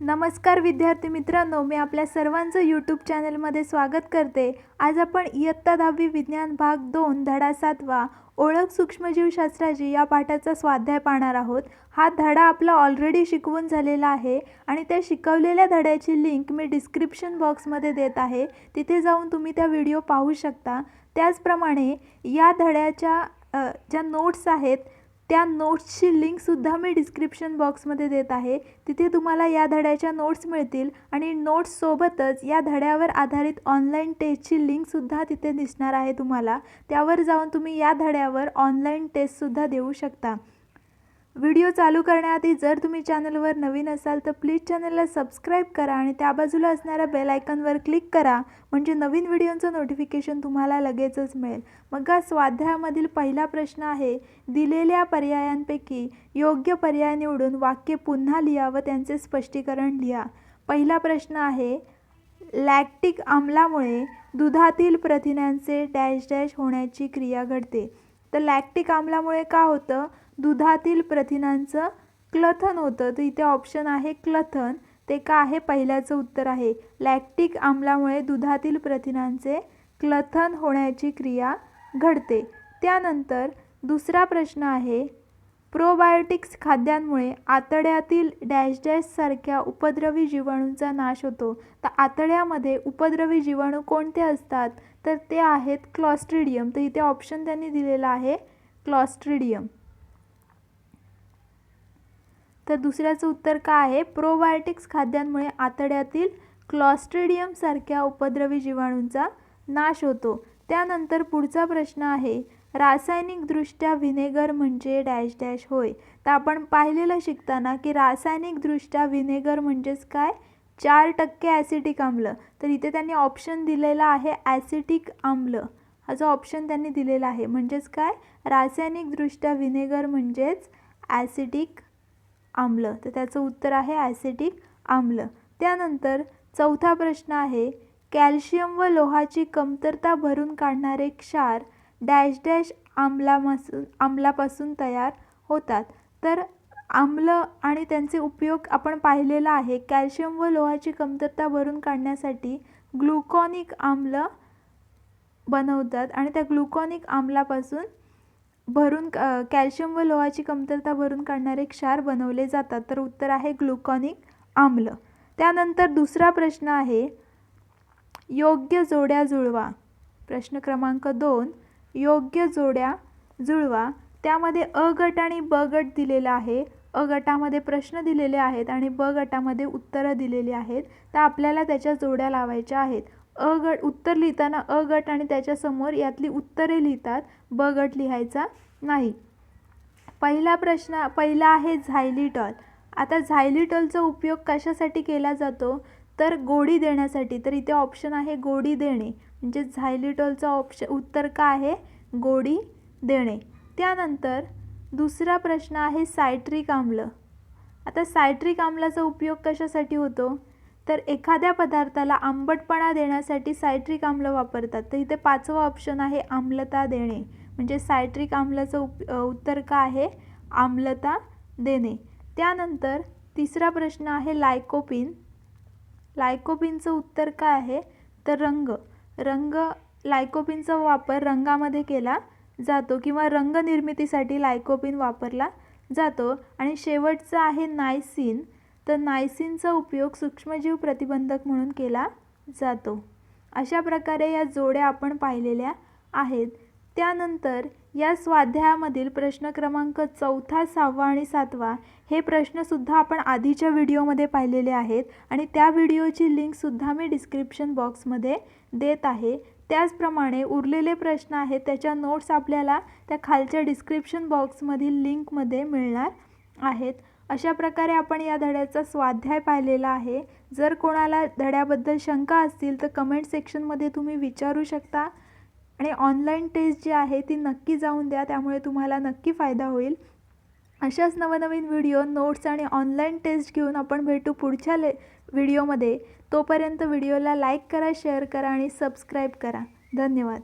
नमस्कार विद्यार्थी मित्रांनो मी आपल्या सर्वांचं यूट्यूब चॅनलमध्ये स्वागत करते. आज आपण इयत्ता दहावी विज्ञान भाग दोन धडा सातवा ओळख सूक्ष्मजीवशास्त्राची या पाठाचा स्वाध्याय पाहणार आहोत. हा धडा आपला ऑलरेडी शिकवून झालेला आहे आणि त्या शिकवलेल्या धड्याची लिंक मी डिस्क्रिप्शन बॉक्समध्ये देत आहे. तिथे जाऊन तुम्ही त्या व्हिडिओ पाहू शकता. त्याचप्रमाणे या धड्याच्या ज्या नोट्स आहेत त्या नोट्सची लिंकसुद्धा मी डिस्क्रिप्शन बॉक्समध्ये देत आहे. तिथे तुम्हाला या धड्याच्या नोट्स मिळतील आणि नोट्ससोबतच या धड्यावर आधारित ऑनलाईन टेस्टची लिंकसुद्धा तिथे दिसणार आहे तुम्हाला. त्यावर जाऊन तुम्ही या धड्यावर ऑनलाईन टेस्टसुद्धा देऊ शकता. व्हिडिओ चालू करण्याआधी जर तुम्ही चॅनलवर नवीन असाल तर प्लीज चॅनलला सबस्क्राईब करा आणि त्या बाजूला असणाऱ्या बेल आयकॉनवर क्लिक करा. म्हणजे नवीन व्हिडिओचं नोटिफिकेशन तुम्हाला लगेचच मिळेल. मग हा स्वाध्यायामधील पहिला प्रश्न आहे दिलेल्या पर्यायांपैकी योग्य पर्याय निवडून वाक्य पुन्हा लिहा व त्यांचे स्पष्टीकरण लिहा. पहिला प्रश्न आहे लॅक्टिक आम्लामुळे दुधातील प्रथिनांचे डॅश डॅश होण्याची क्रिया घडते. तर लॅक्टिक आम्लामुळे का होतं? दुधातील प्रथिनांचं क्लथन होतं. तर इथे ऑप्शन आहे क्लथन. ते का आहे? पहिल्याचं उत्तर आहे. लॅक्टिक आम्लामुळे दुधातील प्रथिनांचे क्लथन होण्याची क्रिया घडते. त्यानंतर दुसरा प्रश्न आहे. प्रोबायोटिक्स खाद्यांमुळे आतड्यातील डॅश डॅश सारख्या उपद्रवी जीवाणूंचा नाश होतो. तर आतड्यामध्ये उपद्रवी जीवाणू कोणते असतात? तर ते आहेत क्लॉस्ट्रिडियम तर इथे ऑप्शन त्यांनी दिलेला आहे क्लॉस्ट्रिडियम तर दुसऱ्याचं उत्तर काय आहे? प्रोबायोटिक्स खाद्यांमुळे आतड्यातील क्लॉस्ट्रेडियमसारख्या उपद्रवी जीवाणूंचा नाश होतो. त्यानंतर पुढचा प्रश्न आहे रासायनिकदृष्ट्या व्हिनेगर म्हणजे डॅश डॅश होय. तर आपण पाहिलेलं शिकताना की रासायनिकदृष्ट्या व्हिनेगर म्हणजेच काय? चार टक्के ॲसिटिक आम्ल. तर इथे त्यांनी ऑप्शन दिलेला आहे ॲसिटिक आम्ल. हा जो ऑप्शन त्यांनी दिलेला आहे म्हणजेच काय? रासायनिकदृष्ट्या व्हिनेगर म्हणजेच ॲसिटिक आम्ल. तर त्याचं उत्तर आहे ॲसिटिक आम्ल. त्यानंतर चौथा प्रश्न आहे कॅल्शियम व लोहाची कमतरता भरून काढणारे क्षार डॅश डॅश आम्लापासून आम्लापासून तयार होतात. तर आम्ल आणि त्यांचे उपयोग आपण पाहिलेला आहे कॅल्शियम व लोहाची कमतरता भरून काढण्यासाठी ग्लुकॉनिक आम्ल बनवतात आणि त्या ग्लुकॉनिक आम्लापासून भरून कॅल्शियम व लोहाची कमतरता भरून काढणारे क्षार बनवले जातात. तर उत्तर आहे ग्लुकॉनिक आम्ल. त्यानंतर दुसरा प्रश्न आहे योग्य जोड्या जुळवा. प्रश्न क्रमांक दोन योग्य जोड्या जुळवा. त्यामध्ये अ गट आणि ब गट दिलेला आहे. अ गटामध्ये प्रश्न दिलेले आहेत आणि ब गटामध्ये उत्तरं दिलेली आहेत. तर आपल्याला त्याच्या जोड्या लावायच्या आहेत. अ गट उत्तर लिहिताना अ गट आणि त्याच्यासमोर यातली उत्तरे लिहितात. ब गट लिहायचा नाही. पहिला प्रश्न पहिला आहे झायलिटॉल. आता झायलिटॉलचा उपयोग कशासाठी केला जातो? तर गोडी देण्यासाठी. तर इथे ऑप्शन आहे गोडी देणे. म्हणजे झायलिटॉलचा ऑप्शन उत्तर का आहे? गोडी देणे. त्यानंतर दुसरा प्रश्न आहे सायट्रिक आम्ल. आता सायट्रिक आम्लाचा उपयोग कशासाठी होतो? तर एखाद्या पदार्थाला आंबटपणा देण्यासाठी सायट्रिक आम्ल वापरतात. तर इथे पाचवा ऑप्शन आहे आम्लता देणे. म्हणजे सायट्रिक आम्लाचं उप उत्तर का आहे? आम्लता देणे. त्यानंतर तिसरा प्रश्न आहे लायकोपिन. लायकोपिनचं उत्तर काय आहे? तर रंग. रंग लायकोपिनचा वापर रंगामध्ये केला जातो किंवा रंग निर्मितीसाठी लायकोपिन वापरला जातो. आणि शेवटचं आहे नायसिन. तर नायसिनचा उपयोग सूक्ष्मजीव प्रतिबंधक म्हणून केला जातो. अशा प्रकारे या जोड्या आपण पाहिलेल्या आहेत. त्यानंतर या स्वाध्यायामधील प्रश्न क्रमांक चौथा सहावा आणि सातवा हे प्रश्नसुद्धा आपण आधीच्या व्हिडिओमध्ये पाहिलेले आहेत आणि त्या व्हिडिओची लिंकसुद्धा मी डिस्क्रिप्शन बॉक्समध्ये देत आहे. त्याचप्रमाणे उरलेले प्रश्न आहेत त्याच्या नोट्स आपल्याला त्या खालच्या डिस्क्रिप्शन बॉक्समधील लिंकमध्ये मिळणार आहेत. अशा प्रकारे आपण या धड्याचा स्वाध्याय पाहिलेला आहे. जर कोणाला धड्याबद्दल शंका असतील तर कमेंट सेक्शनमध्ये तुम्ही विचारू शकता. आणि ऑनलाईन टेस्ट जी आहे ती नक्की जाऊन द्या. त्यामुळे तुम्हाला नक्की फायदा होईल. अशाच नवनवीन व्हिडिओ नोट्स आणि ऑनलाईन टेस्ट घेऊन आपण भेटू पुढच्या ले व्हिडिओमध्ये तोपर्यंत व्हिडिओला लाईक करा शेअर करा आणि सबस्क्राईब करा. धन्यवाद.